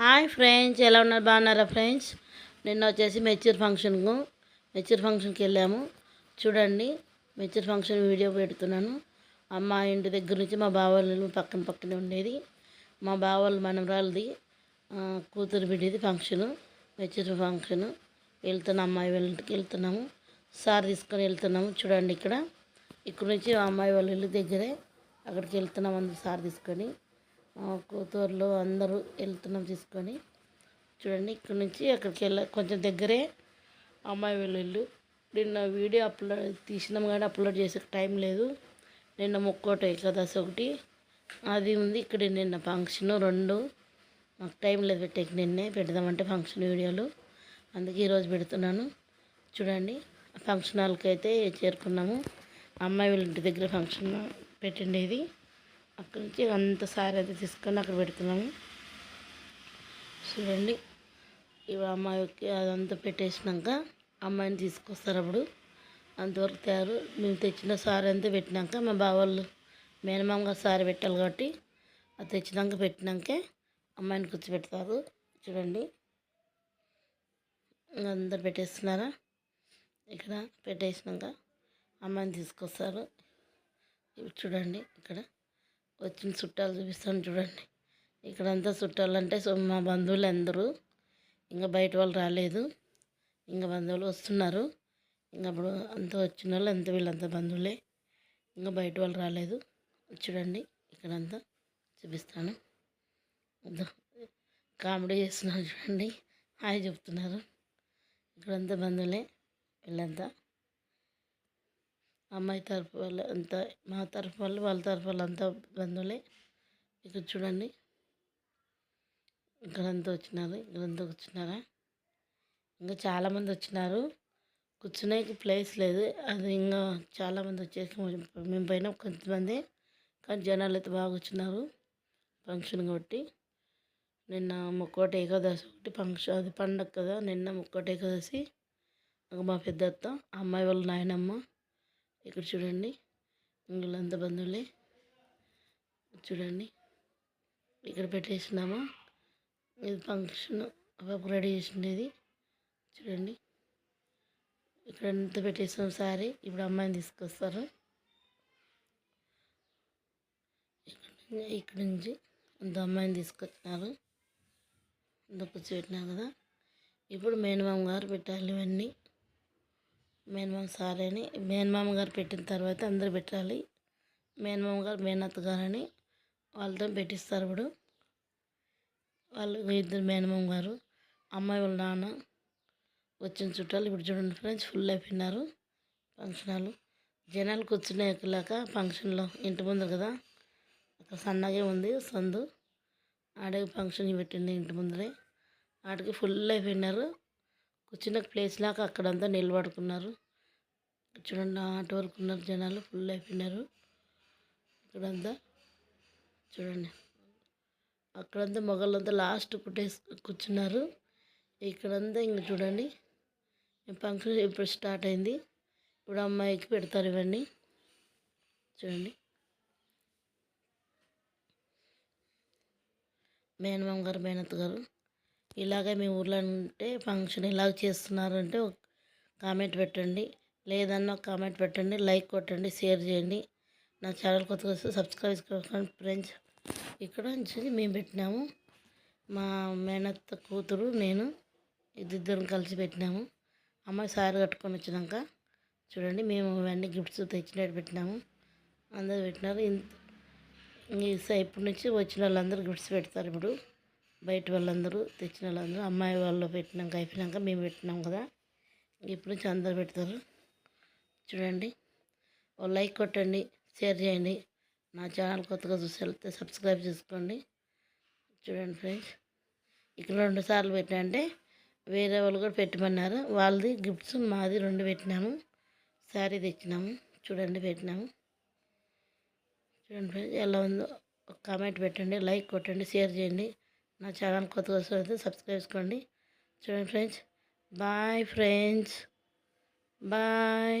Hi friends ఎలా ఉన్నారు? బాగున్నారా ఫ్రెండ్స్? నిన్న వచ్చేసి మెచ్యూర్ ఫంక్షన్కు మెచ్యూర్ ఫంక్షన్కి వెళ్ళాము. చూడండి మెచ్యూర్ ఫంక్షన్ వీడియో పెడుతున్నాను. అమ్మ ఇంటి దగ్గర నుంచి మా బావాళ్ళు పక్కన పక్కనే ఉండేది. మా బావాళ్ళు మనవరాలది ఆ, కూతురు బిడ్డది ఫంక్షను మెచ్యూర్ ఫంక్షను వెళ్తున్నాం అమ్మాయి వాళ్ళకి వెళ్తున్నాము. సార్ తీసుకొని వెళ్తున్నాము. చూడండి ఇక్కడ. ఇక్కడ నుంచి అమ్మాయి వాళ్ళ ఇల్లు దగ్గరే. అక్కడికి వెళ్తున్నాం అందరు సార్ తీసుకొని. కూతుర్లు అందరూ వెళ్తున్నాం తీసుకొని. చూడండి ఇక్కడ నుంచి అక్కడికి వెళ్ళ కొంచెం దగ్గరే అమ్మాయి వాళ్ళ ఇల్లు. నిన్న వీడియో అప్లోడ్ తీసినాం కానీ అప్లోడ్ చేసే టైం లేదు. నిన్న ముక్కోట ఏకాదశి ఒకటి. అది ఉంది ఇక్కడ నిన్న ఫంక్షన్ రెండు. మాకు టైం లేదు పెట్టేకి నిన్నే పెడదామంటే ఫంక్షన్ వీడియోలు. అందుకే ఈరోజు పెడుతున్నాను. చూడండి ఫంక్షన్ హాల్కి అయితే చేరుకున్నాము. అమ్మాయి వీళ్ళ ఇంటి దగ్గర ఫంక్షన్ పెట్టిండేది. అక్కడి నుంచి అంత సారీ అయితే తీసుకొని అక్కడ పెడుతున్నాము. చూడండి ఇవి అమ్మాయికి అదంతా పెట్టేసినాక అమ్మాయిని తీసుకొస్తారు అప్పుడు. అంతవరకు తయారు. మేము తెచ్చిన సారీ అంతా పెట్టినాక మా బావాళ్ళు గారు సారీ పెట్టాలి కాబట్టి అది తెచ్చినాక పెట్టినాకే అమ్మాయిని కూర్చోబెడతారు. చూడండి అందరు పెట్టేస్తున్నారా? ఇక్కడ పెట్టేసినాక అమ్మాయిని తీసుకొస్తారు. ఇవి చూడండి ఇక్కడ వచ్చిన చుట్టాలు చూపిస్తాను చూడండి. ఇక్కడంతా చుట్టాలు అంటే సో మా బంధువులు అందరూ ఇంకా బయట వాళ్ళు రాలేదు. ఇంకా బంధువులు వస్తున్నారు. ఇంకా అప్పుడు అంత వచ్చిన వాళ్ళు అంత వీళ్ళంతా బంధువులే. ఇంకా బయట వాళ్ళు రాలేదు. చూడండి ఇక్కడంతా చూపిస్తాను. కామెడీ చేస్తున్నారు చూడండి. హాయ్ చెప్తున్నారు. ఇక్కడంతా బంధువులే వీళ్ళంతా. అమ్మాయి తరఫు వాళ్ళు అంతా మా తరఫు వాళ్ళు వాళ్ళ తరఫు వాళ్ళు అంతా బంధువులే. ఇక్కడ చూడండి. ఇక్కడంతా వచ్చినారు ఇక్కడంతా కూర్చున్నారా? ఇంకా చాలామంది వచ్చినారు. కూర్చునేకి ప్లేస్ లేదు. అది ఇంకా చాలామంది వచ్చేసి మేము పైన కొంతమంది కానీ జనాలు అయితే బాగా వచ్చినారు ఫంక్షన్ కాబట్టి. నిన్న ముక్కోట ఏకాదశి ఒకటి ఫంక్షన్ అది పండగ కదా నిన్న ముక్కోట ఏకాదశి. ఇంకా మా పెద్దత్త అమ్మాయి వాళ్ళ నాయనమ్మ. ఇక్కడ చూడండి. వీళ్ళంతా బంధువులే. చూడండి. ఇక్కడ పెట్టేసినాము? ఇది ఫంక్షన్ అప్పుడు రెడీ చేసిండేది. చూడండి. ఇక్కడ ఎంత పెట్టేసాం సారీ? ఇప్పుడు అమ్మాయిని తీసుకొస్తారు. ఇక్కడ నుంచి- ఇక్కడ నుంచి అంత అమ్మాయిని తీసుకొచ్చినారు. అంత కూర్చోబెట్టినారు కదా. ఇప్పుడు మేనమామ గారు పెట్టాలి ఇవన్నీ. మేనమామ సారీ అని మేనమామ గారు పెట్టిన తర్వాత అందరూ పెట్టాలి. మేనమామ గారు మేనత్త గారు అని వాళ్ళతో పెట్టిస్తారు ఇప్పుడు. వాళ్ళు ఇద్దరు మేనమామ గారు అమ్మాయి వాళ్ళ నాన్న వచ్చిన చుట్టాలు ఇప్పుడు చూడండి ఫ్రెండ్స్ ఫుల్ అయిపోయినారు ఫంక్షన్ హాల్ జనాలు ఎక్కలేక ఫంక్షన్లో ఇంటి ముందు కదా అక్కడ సన్నగా ఉంది సందు. ఆడే ఫంక్షన్ పెట్టింది ఇంటి ముందరే. ఆడికి ఫుల్ అయిపోయినారు. కూర్చున్న ప్లేస్ లాగా అక్కడంతా నిలబడుకున్నారు. చూడండి ఆటో వరకు ఉన్నారు జనాలు ఫుల్ అయిపోయినారు. ఇక్కడంతా చూడండి. అక్కడంతా మొగళ్ళంతా లాస్ట్ పుట్టేసి కూర్చున్నారు. ఇక్కడంతా ఇంక చూడండి. ఫంక్షన్ ఇప్పుడు స్టార్ట్ అయింది. ఇప్పుడు అమ్మాయికి పెడతారు ఇవన్నీ. చూడండి. మేనమామ గారు మేనత్త గారు. ఇలాగే మీ ఊర్లో ఉంటే ఫంక్షన్ ఇలాగ చేస్తున్నారు అంటే ఒక కామెంట్ పెట్టండి. లేదన్నా ఒక కామెంట్ పెట్టండి. లైక్ కొట్టండి. షేర్ చేయండి. నా ఛానల్ కొత్తగా వస్తే సబ్స్క్రైబ్ చేసుకోండి. ఫ్రెండ్స్ ఇక్కడ నుంచి మేము పెట్టినాము. మా మేనత్త కూతురు నేను ఇద్దరం కలిసి పెట్టినాము. అమ్మాయి సారీ కట్టుకొని వచ్చినాక చూడండి మేము ఇవన్నీ గిఫ్ట్స్ తెచ్చినట్టు పెట్టినాము. అందరు పెట్టినారు. ఇంత ఇప్పటి నుంచి వచ్చిన వాళ్ళందరూ గిఫ్ట్స్ పెడతారు ఇప్పుడు. బయట వాళ్ళందరూ తెచ్చిన వాళ్ళందరూ అమ్మాయి వాళ్ళు పెట్టినాక అయిపోయినాక మేము పెట్టినాం కదా. ఇప్పుడు నుంచి అందరు పెడతారు. చూడండి. ఓ లైక్ కొట్టండి షేర్ చేయండి. నా ఛానల్ కొత్తగా చూసి వెళ్తే సబ్స్క్రైబ్ చేసుకోండి. చూడండి ఫ్రెండ్స్. ఇక్కడ రెండు సార్లు పెట్టినా వేరే వాళ్ళు కూడా పెట్టమన్నారు. వాళ్ళది గిఫ్ట్స్ మాది రెండు పెట్టినాము. శారీ తెచ్చినాము. చూడండి పెట్టినాము. చూడండి ఫ్రెండ్స్ ఎలా ఉందో కామెంట్ పెట్టండి లైక్ కొట్టండి షేర్ చేయండి. నా ఛానల్ కొత్తగా వస్తే సబ్స్క్రైబ్ చేసుకోండి. చూడండి ఫ్రెండ్స్. Bye friends. బాయ్.